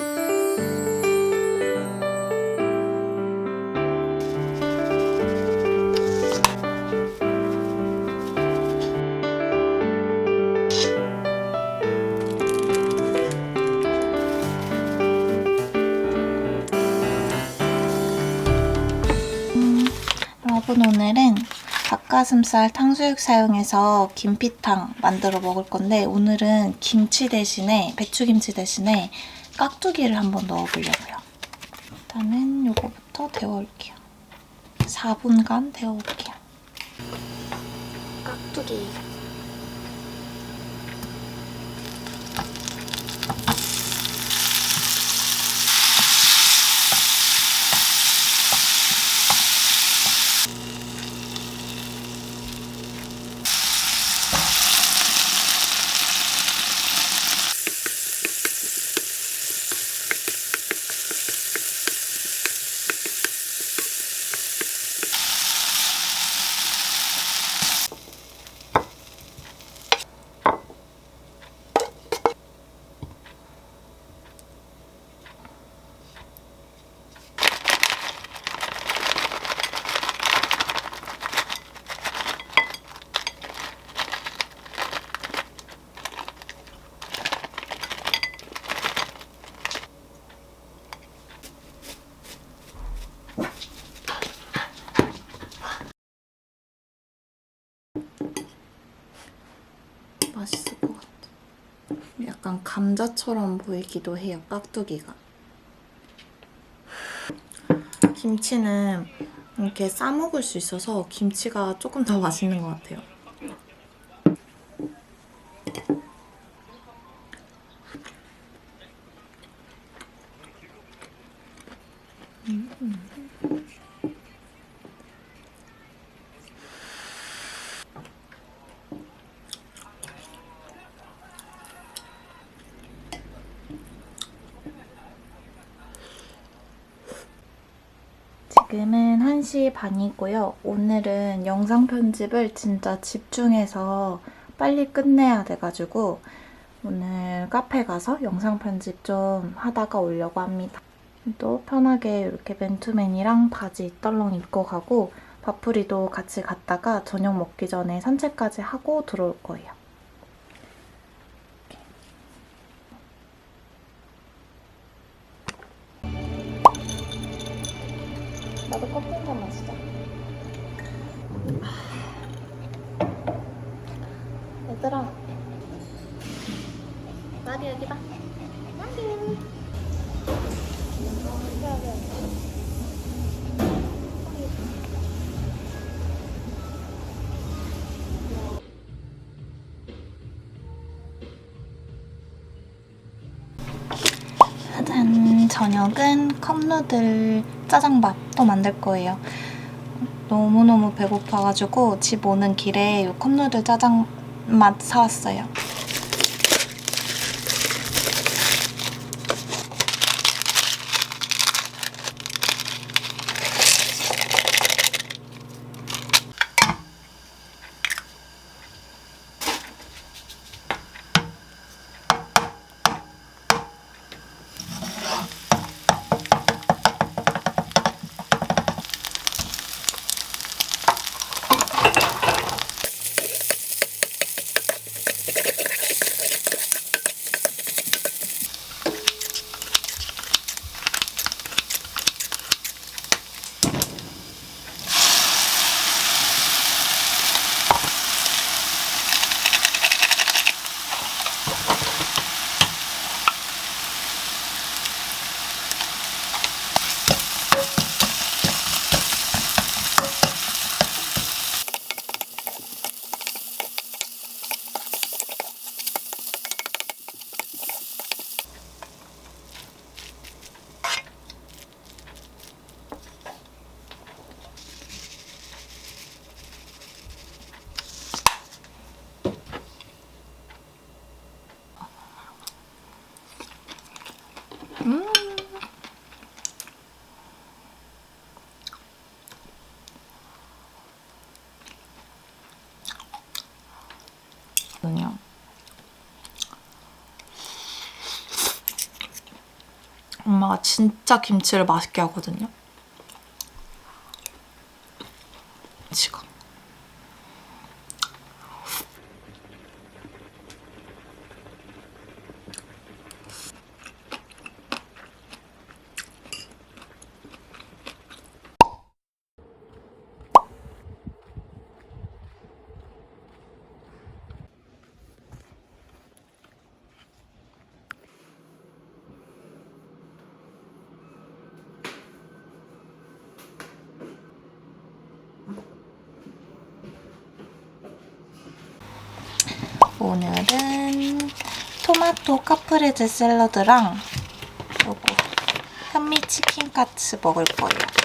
여러분 오늘은 닭가슴살 탕수육 사용해서 김피탕 만들어 먹을 건데 오늘은 김치 대신에 배추김치 대신에 깍두기를 한번 넣어보려고요. 일단은 요거부터 데워올게요. 4분간 데워올게요. 깍두기 맛있을 것 같아. 약간 감자처럼 보이기도 해요, 깍두기가. 김치는 이렇게 싸 먹을 수 있어서 김치가 조금 더 맛있는 것 같아요. 지금은 1시 반이고요. 오늘은 영상 편집을 진짜 집중해서 빨리 끝내야 돼가지고 오늘 카페 가서 영상 편집 좀 하다가 오려고 합니다. 또 편하게 이렇게 맨투맨이랑 바지 떨렁 입고 가고 바풀이도 같이 갔다가 저녁 먹기 전에 산책까지 하고 들어올 거예요. 나도 커피 한잔 마시자. 얘들아. 마리 여기 봐. 마리. 저녁은 컵누들 짜장밥도 만들 거예요. 너무너무 배고파가지고 집 오는 길에 이 컵누들 짜장 맛 사왔어요. 음. 엄마가 진짜 김치를 맛있게 하거든요. 오늘은 토마토 카프레제 샐러드랑 요거 현미 치킨 카츠 먹을 거예요.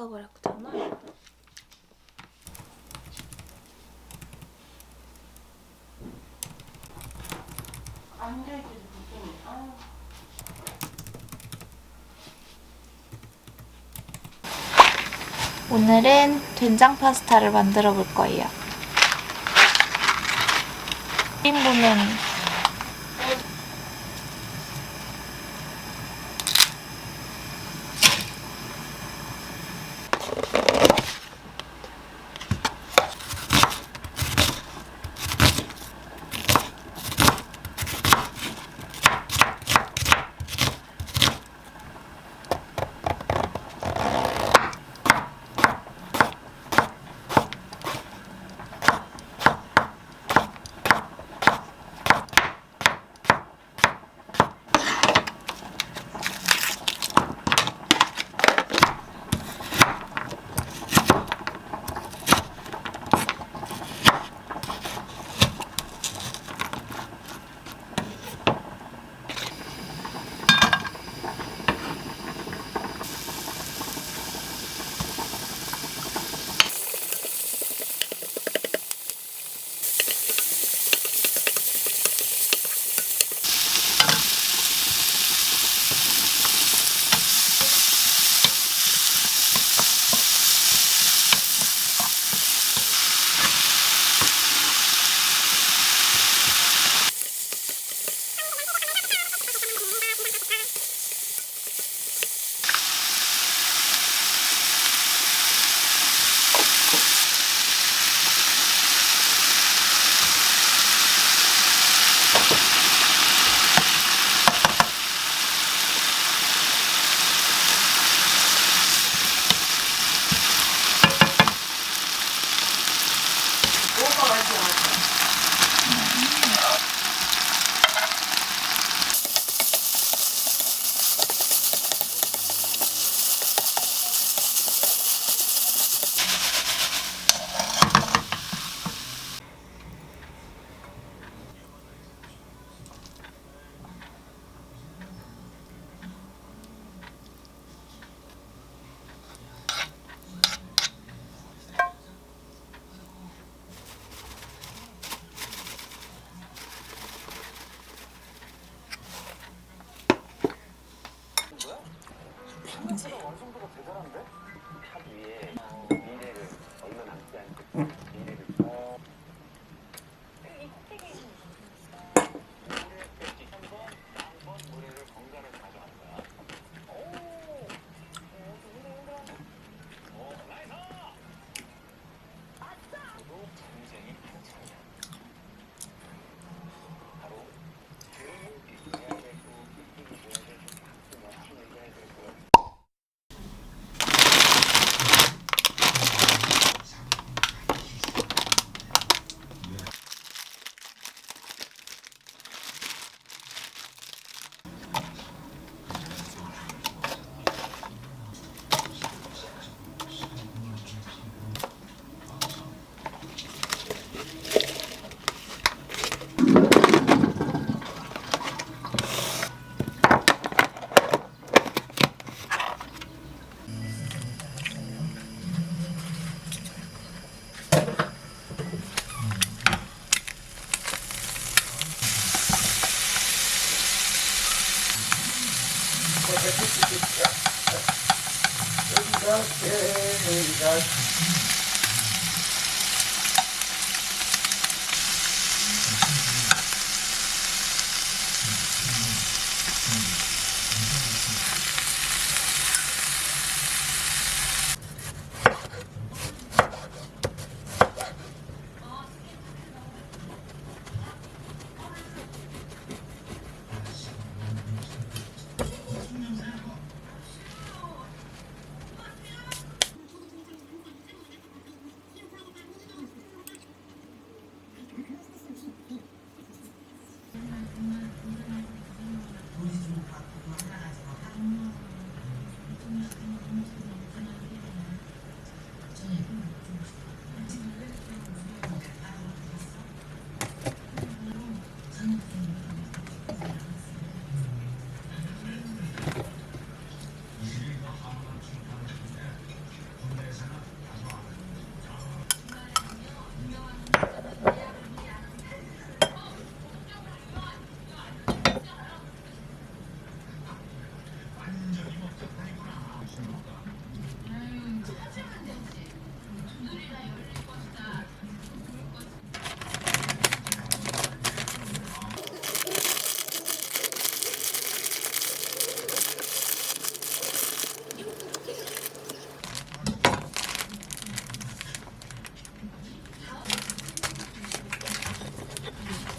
식어버렸잖아. 오늘은 된장 파스타를 만들어 볼 거예요. 1인분은 Okay.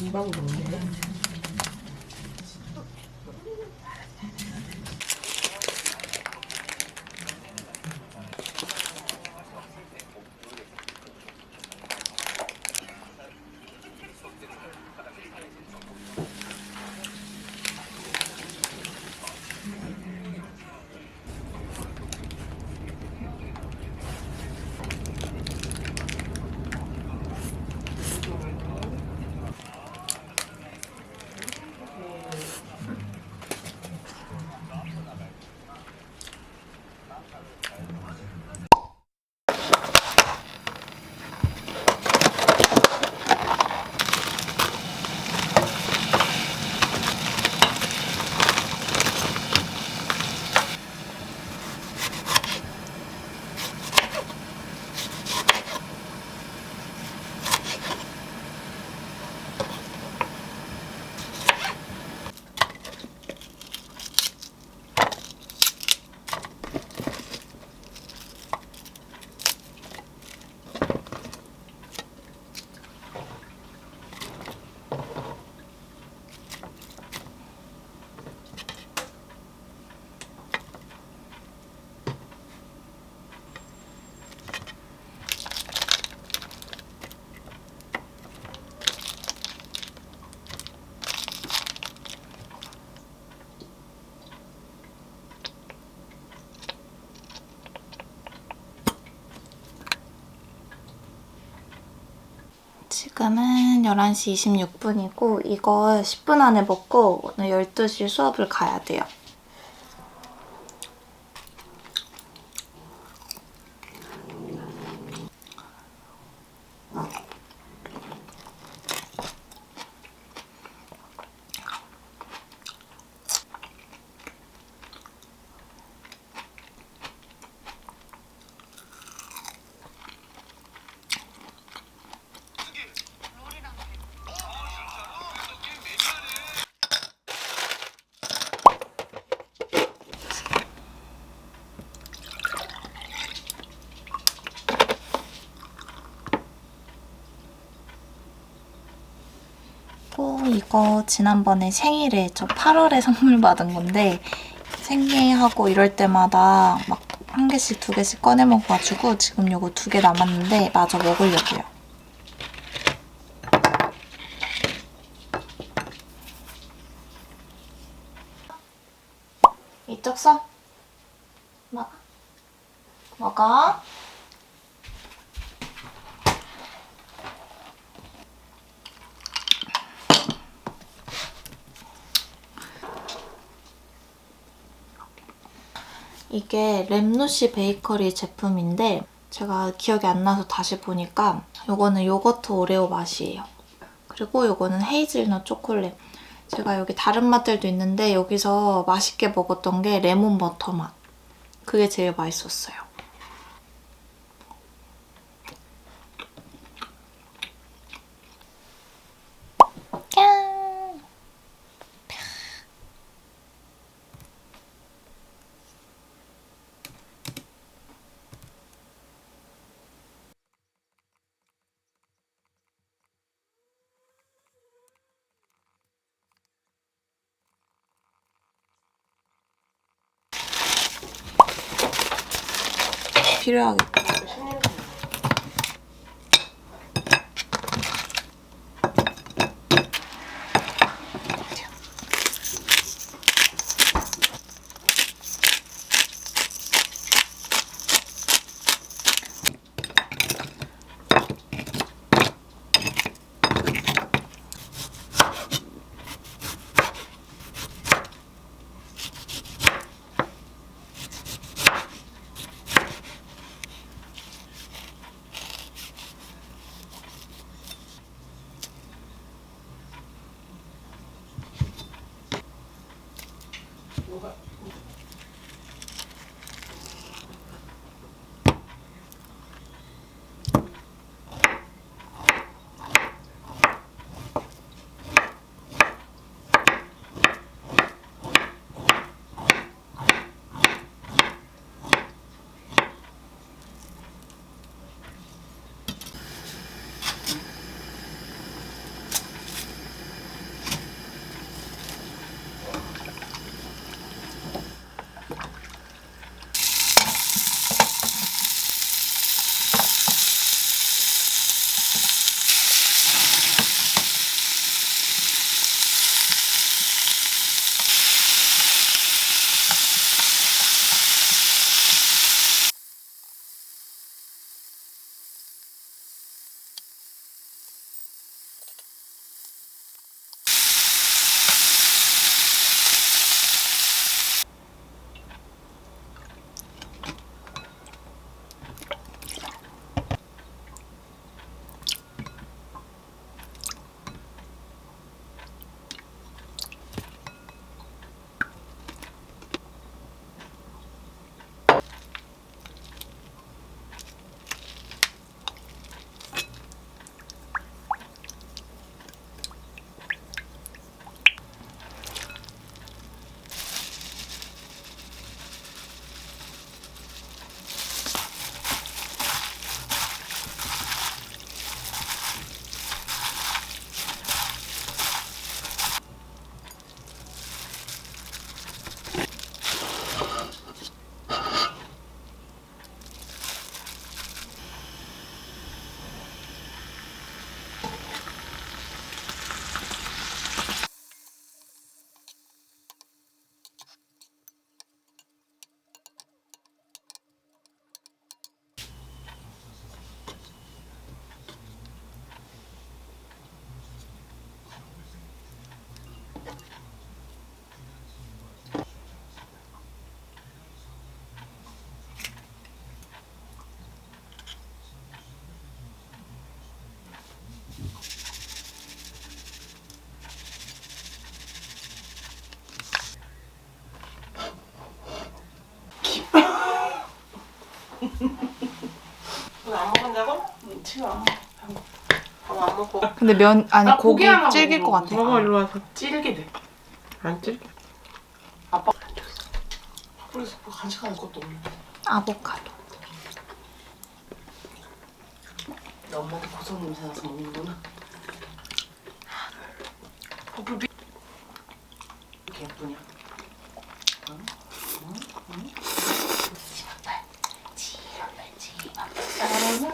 금방 먹네. 지금은 11시 26분이고 이거 10분 안에 먹고 오늘 12시 수업을 가야 돼요. 또 이거 지난번에 생일에 저 8월에 선물 받은 건데 생리하고 이럴 때마다 막 한 개씩 두 개씩 꺼내 먹어가지고 지금 요거 두 개 남았는데 마저 먹으려고요. 이쪽 손 먹어. 먹어. 이게 램누시 베이커리 제품인데 제가 기억이 안 나서 다시 보니까 요거는 요거트 오레오 맛이에요. 그리고 요거는 헤이즐넛 초콜릿. 제가 여기 다른 맛들도 있는데 여기서 맛있게 먹었던 게 레몬 버터 맛. 그게 제일 맛있었어요. kira 안 먹는다고? 응, 지금 안 먹어. 어, 안 먹고. 근데 면 아니 나 고기 하나 질길 것 먹어. 같아. 먹어 일로 와서 질게 돼. 안 질게. 아빠. 그래서 뭐 간식하는 것도 없네. 아보카도. 엄마도 고소한 냄새 나서 먹는구나. 어, 불 이렇게 예쁘냐? 응? 응?